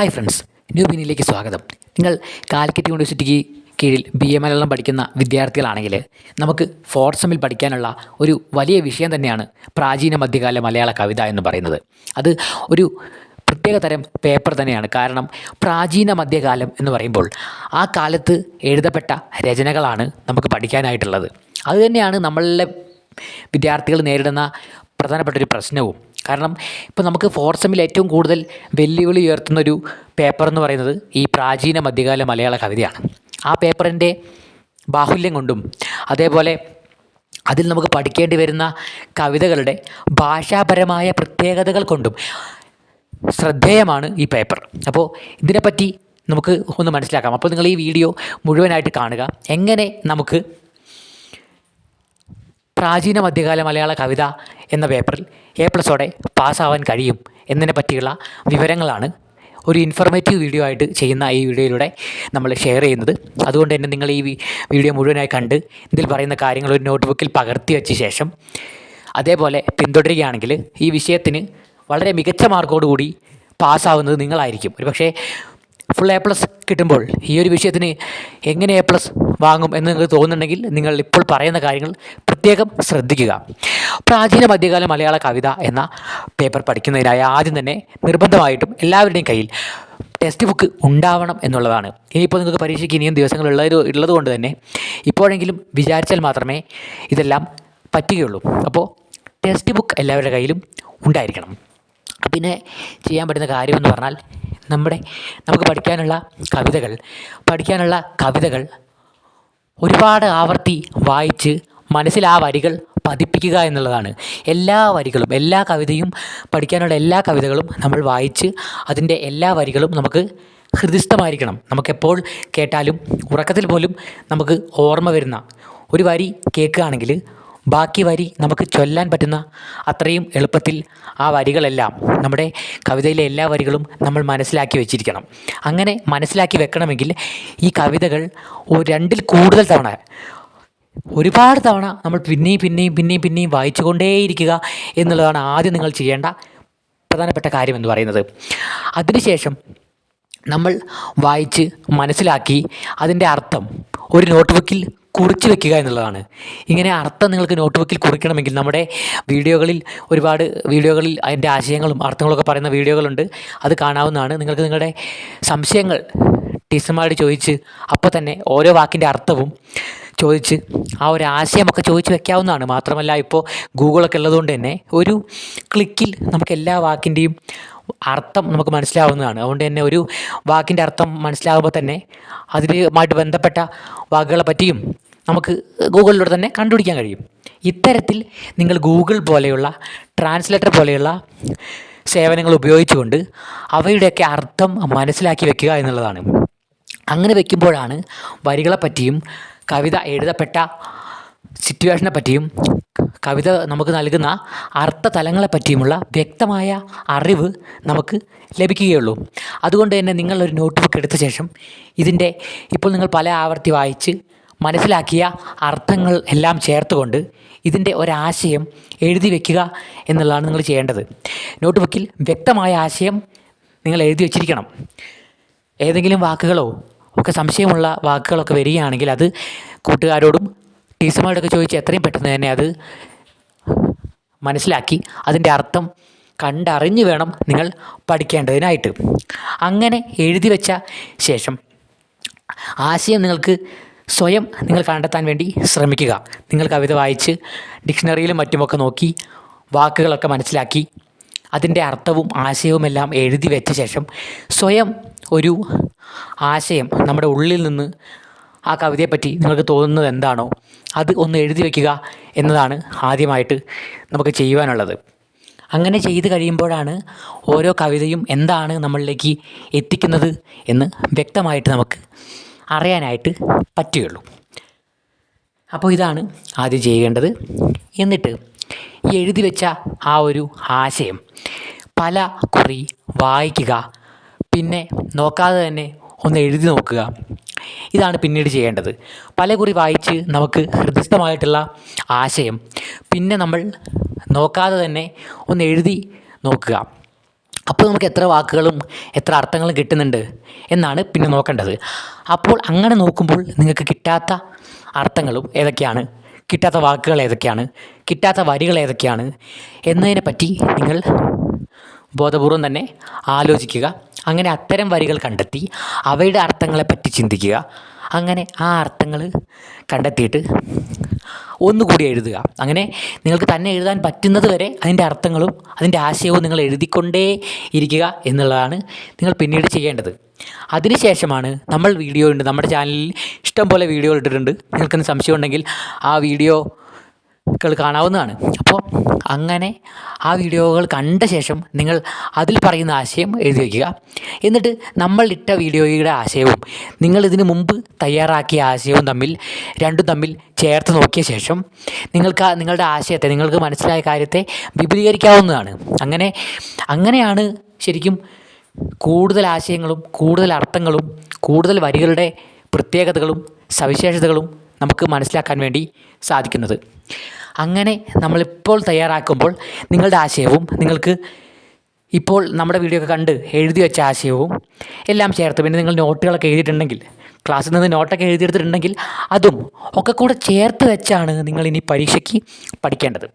Hi friends new ബിനിലേക്ക് സ്വാഗതം. നിങ്ങൾ കാലിക്കറ്റ് യൂണിവേഴ്സിറ്റിക്ക് കീഴിൽ ബി എ മലയാളം പഠിക്കുന്ന വിദ്യാർത്ഥികളാണെങ്കിൽ നമുക്ക് ഫോർത്ത് പഠിക്കാനുള്ള ഒരു വലിയ വിഷയം തന്നെയാണ് പ്രാചീന മധ്യകാല മലയാള കവിത എന്ന് പറയുന്നത്. അത് ഒരു പ്രത്യേക തരം പേപ്പർ തന്നെയാണ്. കാരണം പ്രാചീന മധ്യകാലം എന്ന് പറയുമ്പോൾ ആ കാലത്ത് എഴുതപ്പെട്ട രചനകളാണ് നമുക്ക് പഠിക്കാനായിട്ടുള്ളത്. അതുതന്നെയാണ് നമ്മളിലെ വിദ്യാർത്ഥികൾ നേരിടുന്ന പ്രധാനപ്പെട്ട ഒരു പ്രശ്നവും. കാരണം ഇപ്പോൾ നമുക്ക് ഫോർത്ത് സെമ്മിൽ ഏറ്റവും കൂടുതൽ വെല്ലുവിളി ഉയർത്തുന്നൊരു പേപ്പർ എന്ന് പറയുന്നത് ഈ പ്രാചീന മധ്യകാല മലയാള കവിതയാണ്. ആ പേപ്പറിന്റെ ബാഹുല്യം കൊണ്ടും അതേപോലെ അതിൽ നമുക്ക് പഠിക്കേണ്ടി വരുന്ന കവിതകളുടെ ഭാഷാപരമായ പ്രത്യേകതകൾ കൊണ്ടും ശ്രദ്ധേയമാണ് ഈ പേപ്പർ. അപ്പോൾ ഇതിനെപ്പറ്റി നമുക്ക് ഒന്ന് മനസ്സിലാക്കാം. അപ്പോൾ നിങ്ങൾ ഈ വീഡിയോ മുഴുവനായിട്ട് കാണുക. എങ്ങനെ നമുക്ക് പ്രാചീന മധ്യകാല മലയാള കവിത എന്ന പേപ്പറിൽ എ പ്ലസോടെ പാസ്സാവാൻ കഴിയും എന്നതിനെ പറ്റിയുള്ള വിവരങ്ങളാണ് ഒരു ഇൻഫർമേറ്റീവ് വീഡിയോ ആയിട്ട് ചെയ്യുന്ന ഈ വീഡിയോയിലൂടെ നമ്മൾ ഷെയർ ചെയ്യുന്നത്. അതുകൊണ്ട് തന്നെ നിങ്ങൾ ഈ വീഡിയോ മുഴുവനായി കണ്ട് ഇതിൽ പറയുന്ന കാര്യങ്ങൾ ഒരു നോട്ട്ബുക്കിൽ പകർത്തി വെച്ച ശേഷം അതേപോലെ പിന്തുടരുകയാണെങ്കിൽ ഈ വിഷയത്തിന് വളരെ മികച്ച മാർക്കോടുകൂടി പാസ്സാവുന്നത് നിങ്ങളായിരിക്കും. ഒരു പക്ഷേ ഫുൾ എ പ്ലസ് കിട്ടുമ്പോൾ ഈ ഒരു വിഷയത്തിന് എങ്ങനെ എ പ്ലസ് വാങ്ങും എന്ന് നിങ്ങൾക്ക് തോന്നുന്നുണ്ടെങ്കിൽ നിങ്ങൾ ഇപ്പോൾ പറയുന്ന കാര്യങ്ങൾ പ്രത്യേകം ശ്രദ്ധിക്കുക. പ്രാചീന മധ്യകാല മലയാള കവിത എന്ന പേപ്പർ പഠിക്കുന്നതിനായി ആദ്യം തന്നെ നിർബന്ധമായിട്ടും എല്ലാവരുടെയും കയ്യിൽ ടെക്സ്റ്റ് ബുക്ക് ഉണ്ടാവണം എന്നുള്ളതാണ്. ഇനിയിപ്പോൾ നിങ്ങൾക്ക് പരീക്ഷയ്ക്ക് ഇനിയും ദിവസങ്ങൾ ഉള്ളത് ഉള്ളത് കൊണ്ട് തന്നെ ഇപ്പോഴെങ്കിലും വിചാരിച്ചാൽ മാത്രമേ ഇതെല്ലാം പറ്റുകയുള്ളൂ. അപ്പോൾ ടെക്സ്റ്റ് ബുക്ക് എല്ലാവരുടെ കയ്യിലും ഉണ്ടായിരിക്കണം. പിന്നെ ചെയ്യാൻ പറ്റുന്ന കാര്യമെന്ന് പറഞ്ഞാൽ നമ്മുടെ നമുക്ക് പഠിക്കാനുള്ള കവിതകൾ പഠിക്കാനുള്ള കവിതകൾ ഒരുപാട് ആവർത്തി വായിച്ച് മനസ്സിൽ ആ വരികൾ പതിപ്പിക്കുക എന്നുള്ളതാണ്. എല്ലാ വരികളും എല്ലാ കവിതയും പഠിക്കാനുള്ള എല്ലാ കവിതകളും നമ്മൾ വായിച്ച് അതിന്റെ എല്ലാ വരികളും നമുക്ക് ഹൃദിസ്ഥമായിരിക്കണം. നമുക്കെപ്പോൾ കേട്ടാലും ഉറക്കത്തിൽ പോലും നമുക്ക് ഓർമ്മ വരുന്ന ഒരു വരി കേൾക്കുകയാണെങ്കിൽ ബാക്കി വരി നമുക്ക് ചൊല്ലാൻ പറ്റുന്ന അത്രയും എളുപ്പത്തിൽ ആ വരികളെല്ലാം നമ്മുടെ കവിതയിലെ എല്ലാ വരികളും നമ്മൾ മനസ്സിലാക്കി വെച്ചിരിക്കണം. അങ്ങനെ മനസ്സിലാക്കി വെക്കണമെങ്കിൽ ഈ കവിതകൾ ഒരു രണ്ടിൽ കൂടുതൽ തവണ ഒരുപാട് തവണ നമ്മൾ പിന്നെയും പിന്നെയും പിന്നെയും പിന്നെയും വായിച്ചുകൊണ്ടേയിരിക്കുക എന്നുള്ളതാണ് ആദ്യം നിങ്ങൾ ചെയ്യേണ്ട പ്രധാനപ്പെട്ട കാര്യം എന്ന് പറയുന്നത്. അതിനുശേഷം നമ്മൾ വായിച്ച് മനസ്സിലാക്കി അതിന്റെ അർത്ഥം ഒരു നോട്ട് ബുക്കിൽ കുറിച്ച് വെക്കുക എന്നുള്ളതാണ്. ഇങ്ങനെ അർത്ഥം നിങ്ങൾക്ക് നോട്ട് ബുക്കിൽ കുറിക്കണമെങ്കിൽ നമ്മുടെ വീഡിയോകളിൽ ഒരുപാട് വീഡിയോകളിൽ അതിന്റെ ആശയങ്ങളും അർത്ഥങ്ങളൊക്കെ പറയുന്ന വീഡിയോകളുണ്ട്. അത് കാണാവുന്നതാണ്. നിങ്ങൾക്ക് നിങ്ങളുടെ സംശയങ്ങൾ ടീച്ചർമാരോട് ചോദിച്ച് അപ്പോൾ തന്നെ ഓരോ വാക്കിന്റെ അർത്ഥവും ചോദിച്ച് ആ ഒരു ആശയമൊക്കെ ചോദിച്ച് വെക്കാവുന്നതാണ്. മാത്രമല്ല ഇപ്പോൾ ഗൂഗിളൊക്കെ ഉള്ളതുകൊണ്ട് തന്നെ ഒരു ക്ലിക്കിൽ നമുക്ക് എല്ലാ വാക്കിന്റെയും അർത്ഥം നമുക്ക് മനസ്സിലാവുന്നതാണ്. അതുകൊണ്ട് തന്നെ ഒരു വാക്കിന്റെ അർത്ഥം മനസ്സിലാകുമ്പോൾ തന്നെ അതിലുമായിട്ട് ബന്ധപ്പെട്ട വാക്കുകളെ പറ്റിയും നമുക്ക് ഗൂഗിളിലൂടെ തന്നെ കണ്ടുപിടിക്കാൻ കഴിയും. ഇത്തരത്തിൽ നിങ്ങൾ ഗൂഗിൾ പോലെയുള്ള ട്രാൻസ്ലേറ്റർ പോലെയുള്ള സേവനങ്ങൾ ഉപയോഗിച്ചുകൊണ്ട് അവയുടെയൊക്കെ അർത്ഥം മനസ്സിലാക്കി വെക്കുക എന്നുള്ളതാണ്. അങ്ങനെ വയ്ക്കുമ്പോഴാണ് വരികളെപ്പറ്റിയും കവിത എഴുതപ്പെട്ട സിറ്റുവേഷനെ പറ്റിയും കവിത നമുക്ക് നൽകുന്ന അർത്ഥതലങ്ങളെ പറ്റിയുമുള്ള വ്യക്തമായ അറിവ് നമുക്ക് ലഭിക്കുകയുള്ളൂ. അതുകൊണ്ട് തന്നെ നിങ്ങളൊരു നോട്ട് ബുക്ക് എടുത്ത ശേഷം ഇതിന്റെ ഇപ്പോൾ നിങ്ങൾ പല ആവർത്തി വായിച്ച് മനസ്സിലാക്കിയ അർത്ഥങ്ങൾ എല്ലാം ചേർത്തുകൊണ്ട് ഇതിന്റെ ഒരാശയം എഴുതി വയ്ക്കുക എന്നുള്ളതാണ് നിങ്ങൾ ചെയ്യേണ്ടത്. നോട്ട് ബുക്കിൽ വ്യക്തമായ ആശയം നിങ്ങൾ എഴുതി വച്ചിരിക്കണം. ഏതെങ്കിലും വാക്കുകളോ ഒക്കെ സംശയമുള്ള വാക്കുകളൊക്കെ വരികയാണെങ്കിൽ അത് കൂട്ടുകാരോടും ടീച്ചർമാരോടൊക്കെ ചോദിച്ച് എത്രയും പെട്ടെന്ന് തന്നെ അത് മനസ്സിലാക്കി അതിന്റെ അർത്ഥം കണ്ടറിഞ്ഞ് വേണം നിങ്ങൾ പഠിക്കേണ്ടതിനായിട്ട്. അങ്ങനെ എഴുതി വെച്ച ശേഷം ആശയം നിങ്ങൾക്ക് സ്വയം നിങ്ങൾ കണ്ടെത്താൻ വേണ്ടി ശ്രമിക്കുക. നിങ്ങൾ കവിത വായിച്ച് ഡിക്ഷണറിയിലും മറ്റുമൊക്കെ നോക്കി വാക്കുകളൊക്കെ മനസ്സിലാക്കി അതിന്റെ അർത്ഥവും ആശയവുമെല്ലാം എഴുതി വെച്ച ശേഷം സ്വയം ഒരു ആശയം നമ്മുടെ ഉള്ളിൽ നിന്ന് ആ കവിതയെപ്പറ്റി നിങ്ങൾക്ക് തോന്നുന്നത് എന്താണോ അത് ഒന്ന് എഴുതി വയ്ക്കുക എന്നതാണ് ആദ്യമായിട്ട് നമുക്ക് ചെയ്യുവാനുള്ളത്. അങ്ങനെ ചെയ്ത് കഴിയുമ്പോഴാണ് ഓരോ കവിതയും എന്താണ് നമ്മളിലേക്ക് എത്തിക്കുന്നത് എന്ന് വ്യക്തമായിട്ട് നമുക്ക് അറിയാനായിട്ട് പറ്റുകയുള്ളൂ. അപ്പോൾ ഇതാണ് ആദ്യം ചെയ്യേണ്ടത്. എന്നിട്ട് ഈ എഴുതി വെച്ച ആ ഒരു ആശയം പല കുറി വായിക്കുക പിന്നെ നോക്കാതെ തന്നെ ഒന്ന് എഴുതി നോക്കുക. ഇതാണ് പിന്നീട് ചെയ്യേണ്ടത്. പല കുറി വായിച്ച് നമുക്ക് ഹൃദയസ്ഥമായിട്ടുള്ള ആശയം പിന്നെ നമ്മൾ നോക്കാതെ തന്നെ ഒന്ന് എഴുതി നോക്കുക. അപ്പോൾ നമുക്ക് എത്ര വാക്കുകളും എത്ര അർത്ഥങ്ങളും കിട്ടുന്നുണ്ട് എന്നാണ് പിന്നെ നോക്കേണ്ടത്. അപ്പോൾ അങ്ങനെ നോക്കുമ്പോൾ നിങ്ങൾക്ക് കിട്ടാത്ത അർത്ഥങ്ങളും ഏതൊക്കെയാണ്? കിട്ടാത്ത വാക്കുകൾ ഏതൊക്കെയാണ്? കിട്ടാത്ത വരികൾ ഏതൊക്കെയാണ്? എന്നതിനെ പറ്റി നിങ്ങൾ ബോധപൂർവം തന്നെ ആലോചിക്കുക. അങ്ങനെ അത്തരം വരികൾ കണ്ടെത്തി അവയുടെ അർത്ഥങ്ങളെപ്പറ്റി ചിന്തിക്കുക. അങ്ങനെ ആ അർത്ഥങ്ങൾ കണ്ടെത്തിയിട്ട് ഒന്നുകൂടി എഴുതുക. അങ്ങനെ നിങ്ങൾക്ക് തന്നെ എഴുതാൻ പറ്റുന്നത് വരെ അതിന്റെ അർത്ഥങ്ങളും അതിന്റെ ആശയവും നിങ്ങൾ എഴുതിക്കൊണ്ടേ ഇരിക്കുക എന്നുള്ളതാണ് നിങ്ങൾ പിന്നീട് ചെയ്യേണ്ടത്. അതിനുശേഷമാണ് നമ്മൾ വീഡിയോ ഉണ്ട്. നമ്മുടെ ചാനലിൽ ഇഷ്ടംപോലെ വീഡിയോ ഇട്ടിട്ടുണ്ട്. നിങ്ങൾക്കൊന്ന് സംശയം ഉണ്ടെങ്കിൽ ആ വീഡിയോ കൾ കാണാവുന്നതാണ്. അപ്പോൾ അങ്ങനെ ആ വീഡിയോകൾ കണ്ട ശേഷം നിങ്ങൾ അതിൽ പറയുന്ന ആശയം എഴുതി വയ്ക്കുക. എന്നിട്ട് നമ്മൾ ഇട്ട വീഡിയോയുടെ ആശയവും നിങ്ങൾ ഇതിനു മുമ്പ് തയ്യാറാക്കിയ ആശയവും തമ്മിൽ രണ്ടും തമ്മിൽ ചേർത്ത് നോക്കിയ ശേഷം നിങ്ങൾക്ക് നിങ്ങളുടെ ആശയത്തെ നിങ്ങൾക്ക് മനസ്സിലായ കാര്യത്തെ വിപുലീകരിക്കാവുന്നതാണ്. അങ്ങനെ അങ്ങനെയാണ് ശരിക്കും കൂടുതൽ ആശയങ്ങളും കൂടുതൽ അർത്ഥങ്ങളും കൂടുതൽ വരികളുടെ പ്രത്യേകതകളും സവിശേഷതകളും നമുക്ക് മനസ്സിലാക്കാൻ വേണ്ടി സാധിക്കുന്നത്. അങ്ങനെ നമ്മളിപ്പോൾ തയ്യാറാക്കുമ്പോൾ നിങ്ങളുടെ ആശയവും നിങ്ങൾക്ക് ഇപ്പോൾ നമ്മുടെ വീഡിയോ ഒക്കെ കണ്ട് എഴുതി വെച്ച ആശയവും എല്ലാം ചേർത്ത്. പിന്നെ നിങ്ങൾ നോട്ടുകളൊക്കെ എഴുതിയിട്ടുണ്ടെങ്കിൽ ക്ലാസ്സിൽ നിന്ന് നോട്ടൊക്കെ എഴുതിയെടുത്തിട്ടുണ്ടെങ്കിൽ അതും ഒക്കെ കൂടെ ചേർത്ത് വെച്ചാണ് നിങ്ങളിനി പരീക്ഷയ്ക്ക് പഠിക്കേണ്ടത്.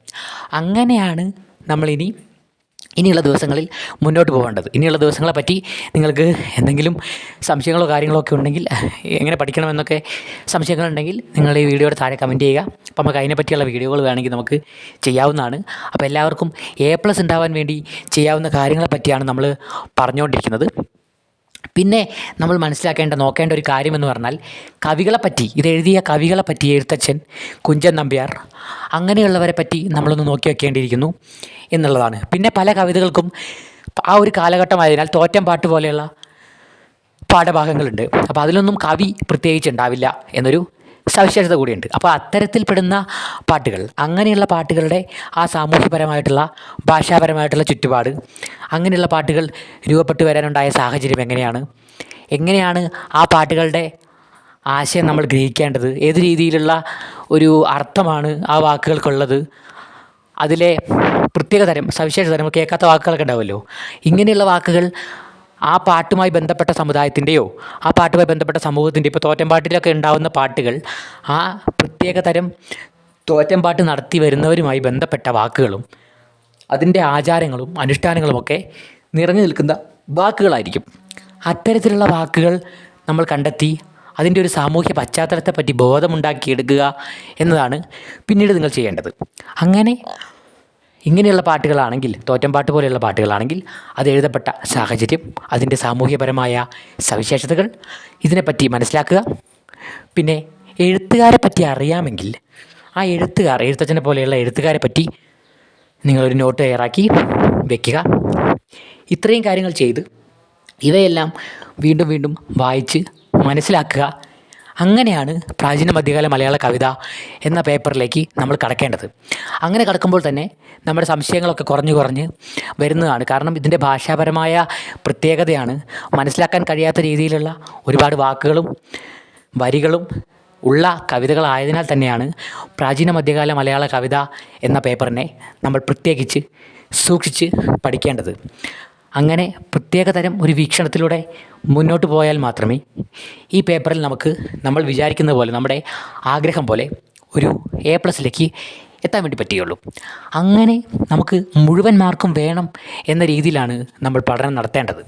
അങ്ങനെയാണ് നമ്മളിനി ഇനിയുള്ള ദിവസങ്ങളിൽ മുന്നോട്ട് പോകേണ്ടത്. ഇനിയുള്ള ദിവസങ്ങളെ പറ്റി നിങ്ങൾക്ക് എന്തെങ്കിലും സംശയങ്ങളോ കാര്യങ്ങളോ ഒക്കെ ഉണ്ടെങ്കിൽ എങ്ങനെ പഠിക്കണമെന്നൊക്കെ സംശയങ്ങളുണ്ടെങ്കിൽ നിങ്ങൾ ഈ വീഡിയോയുടെ താഴെ കമന്റ് ചെയ്യുക. അപ്പോൾ നമുക്ക് അതിനെപ്പറ്റിയുള്ള വീഡിയോകൾ വേണമെങ്കിൽ നമുക്ക് ചെയ്യാവുന്നതാണ്. അപ്പോൾ എല്ലാവർക്കും എ പ്ലസ് ഉണ്ടാവാൻ വേണ്ടി ചെയ്യാവുന്ന കാര്യങ്ങളെ പറ്റിയാണ് നമ്മൾ പറഞ്ഞുകൊണ്ടിരിക്കുന്നത്. പിന്നെ നമ്മൾ മനസ്സിലാക്കേണ്ട നോക്കേണ്ട ഒരു കാര്യമെന്ന് പറഞ്ഞാൽ കവികളെ പറ്റി ഇത് എഴുതിയ കവികളെ പറ്റി എഴുത്തച്ഛൻ കുഞ്ചൻ നമ്പ്യാർ അങ്ങനെയുള്ളവരെ പറ്റി നമ്മളൊന്ന് നോക്കി വെക്കേണ്ടിയിരിക്കുന്നു എന്നുള്ളതാണ്. പിന്നെ പല കവിതകൾക്കും ആ ഒരു കാലഘട്ടമായതിനാൽ തോറ്റം പാട്ട് പോലെയുള്ള പാഠഭാഗങ്ങളുണ്ട്. അപ്പോൾ അതിലൊന്നും കവി പ്രത്യേകിച്ച് ഉണ്ടാവില്ല എന്നൊരു സവിശേഷത കൂടിയുണ്ട്. അപ്പോൾ അത്തരത്തിൽപ്പെടുന്ന പാട്ടുകൾ അങ്ങനെയുള്ള പാട്ടുകളുടെ ആ സാമൂഹ്യപരമായിട്ടുള്ള ഭാഷാപരമായിട്ടുള്ള ചുറ്റുപാട് അങ്ങനെയുള്ള പാട്ടുകൾ രൂപപ്പെട്ടു വരാനുണ്ടായ സാഹചര്യം എങ്ങനെയാണ്? എങ്ങനെയാണ് ആ പാട്ടുകളുടെ ആശയം നമ്മൾ ഗ്രഹിക്കേണ്ടത്? ഏത് രീതിയിലുള്ള ഒരു അർത്ഥമാണ് ആ വാക്കുകൾക്കുള്ളത്? അതിലെ പ്രത്യേക തരം സവിശേഷ തരം കേൾക്കാത്ത വാക്കുകളൊക്കെ ഉണ്ടാവുമല്ലോ. ഇങ്ങനെയുള്ള വാക്കുകൾ ആ പാട്ടുമായി ബന്ധപ്പെട്ട സമുദായത്തിന്റെയോ ആ പാട്ടുമായി ബന്ധപ്പെട്ട സമൂഹത്തിന്റെ ഇപ്പോൾ തോറ്റമ്പാട്ടിലൊക്കെ ഉണ്ടാകുന്ന പാട്ടുകൾ ആ പ്രത്യേക തരം തോറ്റമ്പാട്ട് നടത്തി വരുന്നവരുമായി ബന്ധപ്പെട്ട വാക്കുകളും അതിന്റെ ആചാരങ്ങളും അനുഷ്ഠാനങ്ങളുമൊക്കെ നിറഞ്ഞു നിൽക്കുന്ന വാക്കുകളായിരിക്കും. അത്തരത്തിലുള്ള വാക്കുകൾ നമ്മൾ കണ്ടെത്തി അതിന്റെ ഒരു സാമൂഹ്യ പശ്ചാത്തലത്തെപ്പറ്റി ബോധമുണ്ടാക്കിയെടുക്കുക എന്നതാണ് പിന്നീട് നിങ്ങൾ ചെയ്യേണ്ടത്. അങ്ങനെ ഇങ്ങനെയുള്ള പാട്ടുകളാണെങ്കിൽ തോറ്റംപാട്ട് പോലെയുള്ള പാട്ടുകളാണെങ്കിൽ അത് എഴുതപ്പെട്ട സാഹചര്യം അതിന്റെ സാമൂഹ്യപരമായ സവിശേഷതകൾ ഇതിനെപ്പറ്റി മനസ്സിലാക്കുക. പിന്നെ എഴുത്തുകാരെ പറ്റി അറിയാമെങ്കിൽ ആ എഴുത്തുകാർ എഴുത്തച്ഛനെ പോലെയുള്ള എഴുത്തുകാരെ പറ്റി നിങ്ങളൊരു നോട്ട് തയ്യാറാക്കി വെക്കുക. ഇത്രയും കാര്യങ്ങൾ ചെയ്ത് ഇവയെല്ലാം വീണ്ടും വീണ്ടും വായിച്ച് മനസ്സിലാക്കുക. അങ്ങനെയാണ് പ്രാചീന മധ്യകാല മലയാള കവിത എന്ന പേപ്പറിലേക്ക് നമ്മൾ കടക്കേണ്ടത്. അങ്ങനെ കടക്കുമ്പോൾ തന്നെ നമ്മുടെ സംശയങ്ങളൊക്കെ കുറഞ്ഞു കുറഞ്ഞ് വരുന്നതാണ്. കാരണം ഇതിന്റെ ഭാഷാപരമായ പ്രത്യേകതയാണ് മനസ്സിലാക്കാൻ കഴിയാത്ത രീതിയിലുള്ള ഒരുപാട് വാക്കുകളും വരികളും ഉള്ള കവിതകളായതിനാൽ തന്നെയാണ് പ്രാചീന മധ്യകാല മലയാള കവിത എന്ന പേപ്പറിനെ നമ്മൾ പ്രത്യേകിച്ച് സൂക്ഷിച്ച് പഠിക്കേണ്ടത്. അങ്ങനെ പ്രത്യേകതരം ഒരു വീക്ഷണത്തിലൂടെ മുന്നോട്ട് പോയാൽ മാത്രമേ ഈ പേപ്പറിൽ നമുക്ക് നമ്മൾ വിചാരിക്കുന്ന പോലെ നമ്മുടെ ആഗ്രഹം പോലെ ഒരു എ പ്ലസിലേക്ക് എത്താൻ വേണ്ടി പറ്റുകയുള്ളൂ. അങ്ങനെ നമുക്ക് മുഴുവൻ മാർക്കും വേണം എന്ന രീതിയിലാണ് നമ്മൾ പഠനം നടത്തേണ്ടത്.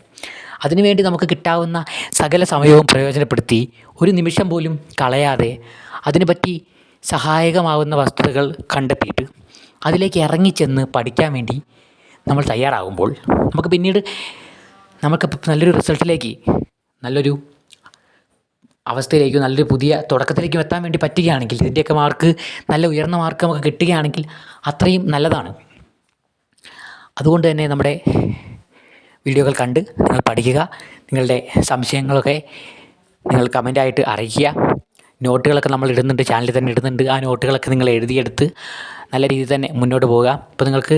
അതിനുവേണ്ടി നമുക്ക് കിട്ടാവുന്ന സകല സമയവും പ്രയോജനപ്പെടുത്തി ഒരു നിമിഷം പോലും കളയാതെ അതിനെപ്പറ്റി സഹായകമാവുന്ന വസ്തുതകൾ കണ്ടെത്തിയിട്ട് അതിലേക്ക് ഇറങ്ങിച്ചെന്ന് പഠിക്കാൻ വേണ്ടി നമ്മൾ തയ്യാറാകുമ്പോൾ നമുക്ക് പിന്നീട് നമുക്ക് നല്ലൊരു റിസൾട്ടിലേക്ക് നല്ലൊരു അവസ്ഥയിലേക്കും നല്ലൊരു പുതിയ തുടക്കത്തിലേക്കും എത്താൻ വേണ്ടി പറ്റുകയാണെങ്കിൽ ഇതിന്റെയൊക്കെ മാർക്ക് നല്ല ഉയർന്ന മാർക്ക് നമുക്ക് കിട്ടുകയാണെങ്കിൽ അത്രയും നല്ലതാണ്. അതുകൊണ്ട് തന്നെ നമ്മുടെ വീഡിയോകൾ കണ്ട് നിങ്ങൾ പഠിക്കുക നിങ്ങളുടെ സംശയങ്ങളൊക്കെ നിങ്ങൾ കമന്റായിട്ട് അറിയിക്കുക. നോട്ടുകളൊക്കെ നമ്മൾ ഇടുന്നുണ്ട് ചാനലിൽ തന്നെ ഇടുന്നുണ്ട്. ആ നോട്ടുകളൊക്കെ നിങ്ങൾ എഴുതിയെടുത്ത് നല്ല രീതിയിൽ തന്നെ മുന്നോട്ട് പോവുക. ഇപ്പോൾ നിങ്ങൾക്ക്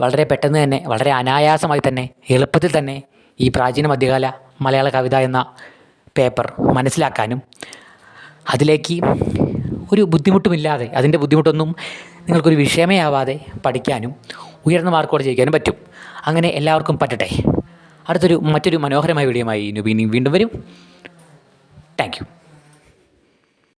വളരെ പെട്ടെന്ന് തന്നെ വളരെ അനായാസമായി തന്നെ എളുപ്പത്തിൽ തന്നെ ഈ പ്രാചീന മധ്യകാല മലയാള കവിത എന്ന പേപ്പർ മനസ്സിലാക്കാനും അതിലേക്ക് ഒരു ബുദ്ധിമുട്ടുമില്ലാതെ അതിന്റെ ബുദ്ധിമുട്ടൊന്നും നിങ്ങൾക്കൊരു വിഷയമേ ആവാതെ പഠിക്കാനും ഉയർന്ന മാർക്കോടെ ജയിക്കാനും പറ്റും. അങ്ങനെ എല്ലാവർക്കും പറ്റട്ടെ. അടുത്തൊരു മറ്റൊരു മനോഹരമായ വീഡിയോയുമായി നുബീനി വീണ്ടും വരും. താങ്ക്